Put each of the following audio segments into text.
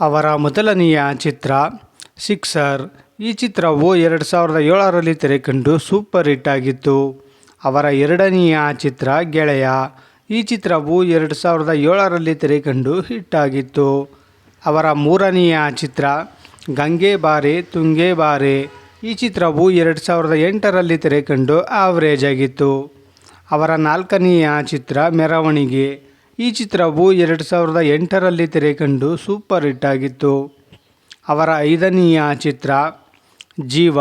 ಅವರ ಮೊದಲನೆಯ ಚಿತ್ರ, ಸಿಕ್ಸರ್. ಈ ಚಿತ್ರವು ಎರಡು ಸಾವಿರದ ಏಳರಲ್ಲಿ ತೆರೆಕಂಡು ಸೂಪರ್ ಹಿಟ್ ಆಗಿತ್ತು. ಅವರ ಎರಡನೆಯ ಚಿತ್ರ, ಗೆಳೆಯ. ಈ ಚಿತ್ರವು ಎರಡು ಸಾವಿರದ ಏಳರಲ್ಲಿ ತೆರೆಕಂಡು ಹಿಟ್ ಆಗಿತ್ತು. ಅವರ ಮೂರನೆಯ ಚಿತ್ರ, ಗಂಗೆ ಬಾರೆ, ತುಂಗೆ ಬಾರೆ. ಈ ಚಿತ್ರವು ಎರಡು ಸಾವಿರದ ಎಂಟರಲ್ಲಿ ತೆರೆಕಂಡು ಆವರೇಜ್ ಆಗಿತ್ತು. ಅವರ ನಾಲ್ಕನೆಯ ಚಿತ್ರ, ಮೆರವಣಿಗೆ. ಈ ಚಿತ್ರವು ಎರಡು ಸಾವಿರದ ಎಂಟರಲ್ಲಿ ತೆರೆಕಂಡು ಸೂಪರ್ ಹಿಟ್ ಆಗಿತ್ತು. ಅವರ ಐದನೆಯ ಚಿತ್ರ ಜೀವ.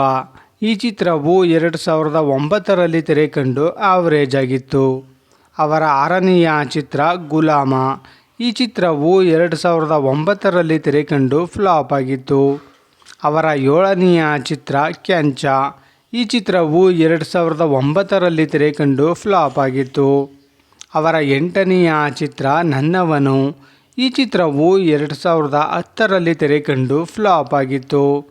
ಈ ಚಿತ್ರವು ಎರಡು ಸಾವಿರದ ಒಂಬತ್ತರಲ್ಲಿ ತೆರೆಕಂಡು ಆವರೇಜ್ ಆಗಿತ್ತು. ಅವರ ಆರನೆಯ ಚಿತ್ರ ಗುಲಾಮ. ಈ ಚಿತ್ರವು ಎರಡು ಸಾವಿರದ ಒಂಬತ್ತರಲ್ಲಿ ತೆರೆಕಂಡು ಫ್ಲಾಪ್ ಆಗಿತ್ತು. ಅವರ ಏಳನೆಯ ಚಿತ್ರ ಕ್ಯಾಂಚ. ಈ ಚಿತ್ರವು ಎರಡು ಸಾವಿರದ ಒಂಬತ್ತರಲ್ಲಿ ತೆರೆಕಂಡು ಫ್ಲಾಪ್ ಆಗಿತ್ತು. ಅವರ ಎಂಟನೆಯ ಚಿತ್ರ ನನ್ನವನು. ಈ ಚಿತ್ರವು ಎರಡು ಸಾವಿರದ ಹತ್ತರಲ್ಲಿ ತೆರೆಕಂಡು ಫ್ಲಾಪ್ ಆಗಿತ್ತು.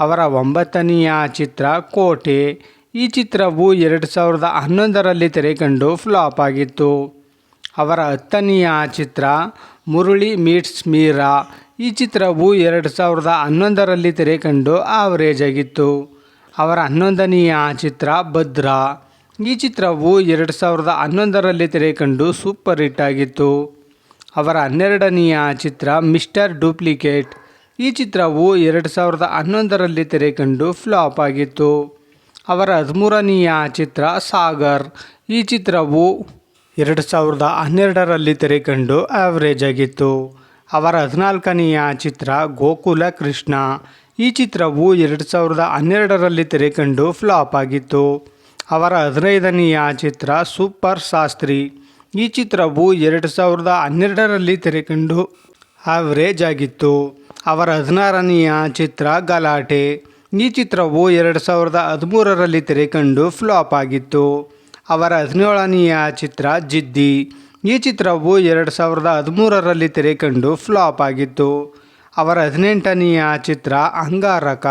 ಅವರ ಒಂಬತ್ತನೆಯ ಚಿತ್ರ ಕೋಟೆ. ಈ ಚಿತ್ರವು ಎರಡು ಸಾವಿರದ ಹನ್ನೊಂದರಲ್ಲಿ ತೆರೆಕಂಡು ಫ್ಲಾಪ್ ಆಗಿತ್ತು. ಅವರ ಹತ್ತನೆಯ ಚಿತ್ರ ಮುರುಳಿ ಮೀಟ್ಸ್ ಮೀರಾ. ಈ ಚಿತ್ರವು ಎರಡು ಸಾವಿರದ ಹನ್ನೊಂದರಲ್ಲಿ ತೆರೆಕಂಡು ಆವರೇಜ್ ಆಗಿತ್ತು. ಅವರ ಹನ್ನೊಂದನೆಯ ಚಿತ್ರ ಭದ್ರ. ಈ ಚಿತ್ರವು ಎರಡು ಸಾವಿರದ ಹನ್ನೊಂದರಲ್ಲಿ ತೆರೆಕಂಡು ಸೂಪರ್ ಹಿಟ್ ಆಗಿತ್ತು. ಅವರ ಹನ್ನೆರಡನೆಯ ಚಿತ್ರ ಮಿಸ್ಟರ್ ಡೂಪ್ಲಿಕೇಟ್. ಈ ಚಿತ್ರವು ಎರಡು ಸಾವಿರದ ಹನ್ನೊಂದರಲ್ಲಿ ತೆರೆಕಂಡು ಫ್ಲಾಪ್ ಆಗಿತ್ತು. ಅವರ ಹದಿಮೂರನೆಯ ಚಿತ್ರ ಸಾಗರ್. ಈ ಚಿತ್ರವು ಎರಡು ಸಾವಿರದ ಹನ್ನೆರಡರಲ್ಲಿ ತೆರೆಕಂಡು ಆವರೇಜ್ ಆಗಿತ್ತು. ಅವರ ಹದಿನಾಲ್ಕನೆಯ ಚಿತ್ರ ಗೋಕುಲ ಕೃಷ್ಣ. ಈ ಚಿತ್ರವು ಎರಡು ಸಾವಿರದ ಹನ್ನೆರಡರಲ್ಲಿ ತೆರೆಕಂಡು ಫ್ಲಾಪ್ ಆಗಿತ್ತು. ಅವರ ಹದಿನೈದನೆಯ ಚಿತ್ರ ಸೂಪರ್ ಶಾಸ್ತ್ರಿ. ಈ ಚಿತ್ರವು ಎರಡು ಸಾವಿರದ ಹನ್ನೆರಡರಲ್ಲಿ ತೆರೆಕಂಡು ಆವರೇಜ್ ಆಗಿತ್ತು. ಅವರ ಹದಿನಾರನೆಯ ಚಿತ್ರ ಗಲಾಟೆ. ಈ ಚಿತ್ರವು ಎರಡು ಸಾವಿರದ ಹದಿಮೂರರಲ್ಲಿ ತೆರೆಕಂಡು ಫ್ಲಾಪ್ ಆಗಿತ್ತು. ಅವರ ಹದಿನೇಳನೆಯ ಚಿತ್ರ ಜಿದ್ದಿ. ಈ ಚಿತ್ರವು ಎರಡು ಸಾವಿರದ ಹದಿಮೂರರಲ್ಲಿ ತೆರೆಕಂಡು ಫ್ಲಾಪ್ ಆಗಿತ್ತು. ಅವರ ಹದಿನೆಂಟನೆಯ ಚಿತ್ರ ಅಂಗಾರಕ.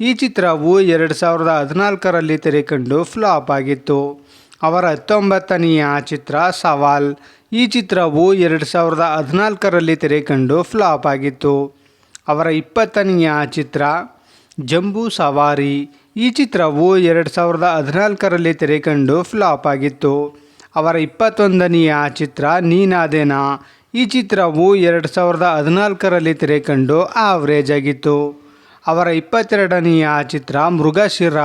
ಈ ಚಿತ್ರವು ಎರಡು ಸಾವಿರದ ಹದಿನಾಲ್ಕರಲ್ಲಿ ತೆರೆಕಂಡು ಫ್ಲಾಪ್ ಆಗಿತ್ತು. ಅವರ ಹತ್ತೊಂಬತ್ತನೆಯ ಚಿತ್ರ ಸವಾಲ್. ಈ ಚಿತ್ರವು ಎರಡು ಸಾವಿರದ ಹದಿನಾಲ್ಕರಲ್ಲಿ ತೆರೆಕಂಡು ಫ್ಲಾಪ್ ಆಗಿತ್ತು. ಅವರ ಇಪ್ಪತ್ತನೆಯ ಚಿತ್ರ ಜಂಬೂ ಸವಾರಿ. ಈ ಚಿತ್ರವು ಎರಡು ಸಾವಿರದ ಹದಿನಾಲ್ಕರಲ್ಲಿ ತೆರೆಕಂಡು ಫ್ಲಾಪ್ ಆಗಿತ್ತು. ಅವರ ಇಪ್ಪತ್ತೊಂದನೆಯ ಚಿತ್ರ ನೀನಾದೇನಾ ಈ ಚಿತ್ರವು ಎರಡು ಸಾವಿರದ ಹದಿನಾಲ್ಕರಲ್ಲಿ ತೆರೆಕಂಡು ಆವರೇಜ್ ಆಗಿತ್ತು. ಅವರ ಇಪ್ಪತ್ತೆರಡನೆಯ ಚಿತ್ರ ಮೃಗಶಿರ.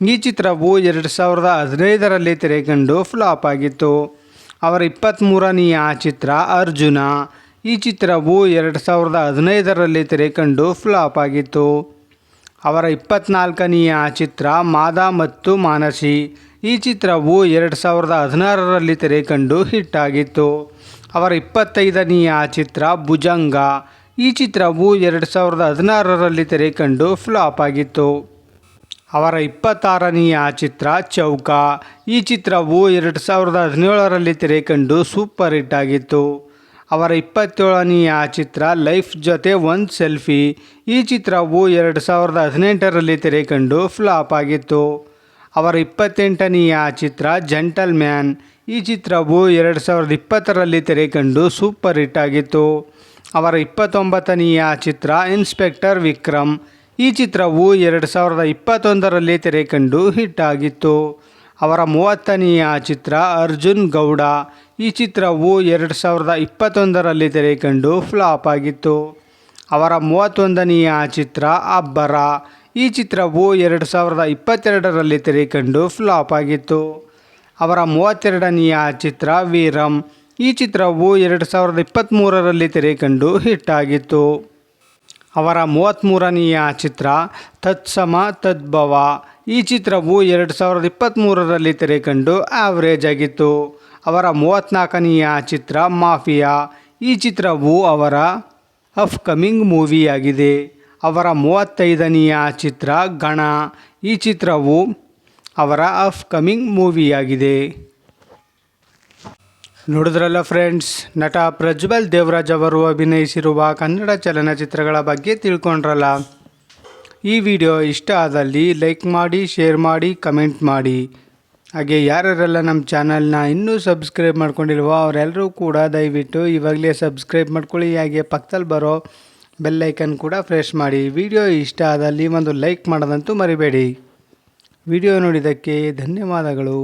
ಈ ಚಿತ್ರವು ಎರಡು ಸಾವಿರದ ಹದಿನೈದರಲ್ಲಿ ತೆರೆಕಂಡು ಫ್ಲಾಪ್ ಆಗಿತ್ತು. ಅವರ ಇಪ್ಪತ್ತ್ಮೂರನೆಯ ಚಿತ್ರ ಅರ್ಜುನ. ಈ ಚಿತ್ರವು ಎರಡು ಸಾವಿರದ ಹದಿನೈದರಲ್ಲಿ ತೆರೆಕಂಡು ಫ್ಲಾಪ್ ಆಗಿತ್ತು. ಅವರ ಇಪ್ಪತ್ನಾಲ್ಕನೆಯ ಚಿತ್ರ ಮಾದ ಮತ್ತು ಮಾನಸಿ. ಈ ಚಿತ್ರವು ಎರಡು ಸಾವಿರದ ಹದಿನಾರರಲ್ಲಿ ತೆರೆಕಂಡು ಹಿಟ್ ಆಗಿತ್ತು. ಅವರ ಇಪ್ಪತ್ತೈದನೆಯ ಚಿತ್ರ ಭುಜಂಗ. ಈ ಚಿತ್ರವು ಎರಡು ಸಾವಿರದ ಹದಿನಾರರಲ್ಲಿ ತೆರೆಕಂಡು ಫ್ಲಾಪ್ ಆಗಿತ್ತು. ಅವರ ಇಪ್ಪತ್ತಾರನೆಯ ಚಿತ್ರ ಚೌಕ. ಈ ಚಿತ್ರವು ಎರಡು ಸಾವಿರದ ಹದಿನೇಳರಲ್ಲಿ ತೆರೆಕಂಡು ಸೂಪರ್ ಹಿಟ್ ಆಗಿತ್ತು. ಅವರ ಇಪ್ಪತ್ತೇಳನೆಯ ಚಿತ್ರ ಲೈಫ್ ಜೊತೆ ಒಂದು ಸೆಲ್ಫಿ. ಈ ಚಿತ್ರವು ಎರಡು ಸಾವಿರದ ಹದಿನೆಂಟರಲ್ಲಿ ತೆರೆಕಂಡು ಫ್ಲಾಪ್ ಆಗಿತ್ತು. ಅವರ ಇಪ್ಪತ್ತೆಂಟನೆಯ ಚಿತ್ರ ಜಂಟಲ್ ಮ್ಯಾನ್ ಈ ಚಿತ್ರವು ಎರಡು ಸಾವಿರದ ಇಪ್ಪತ್ತರಲ್ಲಿ ತೆರೆಕಂಡು ಸೂಪರ್ ಹಿಟ್ ಆಗಿತ್ತು. ಅವರ ಇಪ್ಪತ್ತೊಂಬತ್ತನೆಯ ಚಿತ್ರ ಇನ್ಸ್ಪೆಕ್ಟರ್ ವಿಕ್ರಮ್. ಈ ಚಿತ್ರವು ಎರಡು ಸಾವಿರದ ಇಪ್ಪತ್ತೊಂದರಲ್ಲಿ ತೆರೆಕಂಡು ಹಿಟ್ ಆಗಿತ್ತು. ಅವರ ಮೂವತ್ತನೆಯ ಚಿತ್ರ ಅರ್ಜುನ್ ಗೌಡ. ಈ ಚಿತ್ರವು ಎರಡು ಸಾವಿರದ ಇಪ್ಪತ್ತೊಂದರಲ್ಲಿ ತೆರೆಕಂಡು ಫ್ಲಾಪ್ ಆಗಿತ್ತು. ಅವರ ಮೂವತ್ತೊಂದನೆಯ ಚಿತ್ರ ಅಬ್ಬರ. ಈ ಚಿತ್ರವು ಎರಡು ಸಾವಿರದ ಇಪ್ಪತ್ತೆರಡರಲ್ಲಿ ತೆರೆಕಂಡು ಫ್ಲಾಪ್ ಆಗಿತ್ತು. ಅವರ ಮೂವತ್ತೆರಡನೆಯ ಚಿತ್ರ ವೀರಂ. ಈ ಚಿತ್ರವು ಎರಡು ಸಾವಿರದ ಇಪ್ಪತ್ತ್ಮೂರರಲ್ಲಿ ತೆರೆಕಂಡು ಹಿಟ್ ಆಗಿತ್ತು ಅವರ ಮೂವತ್ತ್ಮೂರನೆಯ ಚಿತ್ರ ತತ್ಸಮ ತದ್ಭವ. ಈ ಚಿತ್ರವು ಎರಡು ಸಾವಿರದ ಇಪ್ಪತ್ತ್ಮೂರರಲ್ಲಿ ತೆರೆಕಂಡು ಆವರೇಜ್ ಆಗಿತ್ತು. ಅವರ ಮೂವತ್ತ್ನಾಲ್ಕನೆಯ ಚಿತ್ರ ಮಾಫಿಯಾ. ಈ ಚಿತ್ರವು ಅವರ ಅಫ್ಕಮಿಂಗ್ ಮೂವಿಯಾಗಿದೆ ಅವರ ಮೂವತ್ತೈದನೆಯ ಚಿತ್ರ ಗಣ. ಈ ಚಿತ್ರವು ಅವರ ಅಫ್ಕಮಿಂಗ್ ಮೂವಿಯಾಗಿದೆ ನೋಡಿದ್ರಲ್ಲ ಫ್ರೆಂಡ್ಸ್ ನಟ ಪ್ರಜ್ವಲ್ ದೇವರಾಜ್ ಅವರು ಅಭಿನಯಿಸಿರುವ ಕನ್ನಡ ಚಲನಚಿತ್ರಗಳ ಬಗ್ಗೆ ತಿಳ್ಕೊಂಡ್ರಲ್ಲ? ಈ ವಿಡಿಯೋ ಇಷ್ಟ ಆದಲ್ಲಿ ಲೈಕ್ ಮಾಡಿ ಶೇರ್ ಮಾಡಿ ಕಮೆಂಟ್ ಮಾಡಿ. ಹಾಗೆ ಯಾರ್ಯಾರೆಲ್ಲ ನಮ್ಮ ಚಾನಲ್ನ ಇನ್ನೂ ಸಬ್ಸ್ಕ್ರೈಬ್ ಮಾಡ್ಕೊಂಡಿಲ್ವೋ ಅವರೆಲ್ಲರೂ ಕೂಡ ದಯವಿಟ್ಟು ಇವಾಗಲೇ ಸಬ್ಸ್ಕ್ರೈಬ್ ಮಾಡ್ಕೊಳ್ಳಿ. ಹಾಗೆ ಪಕ್ಕದಲ್ಲಿ ಬರೋ ಬೆಲ್ಲೈಕನ್ ಕೂಡ ಫ್ರೆಶ್ ಮಾಡಿ. ವಿಡಿಯೋ ಇಷ್ಟ ಆದಲ್ಲಿ ಒಂದು ಲೈಕ್ ಮಾಡೋದಂತೂ ಮರಿಬೇಡಿ. ವಿಡಿಯೋ ನೋಡಿದ್ದಕ್ಕೆ ಧನ್ಯವಾದಗಳು.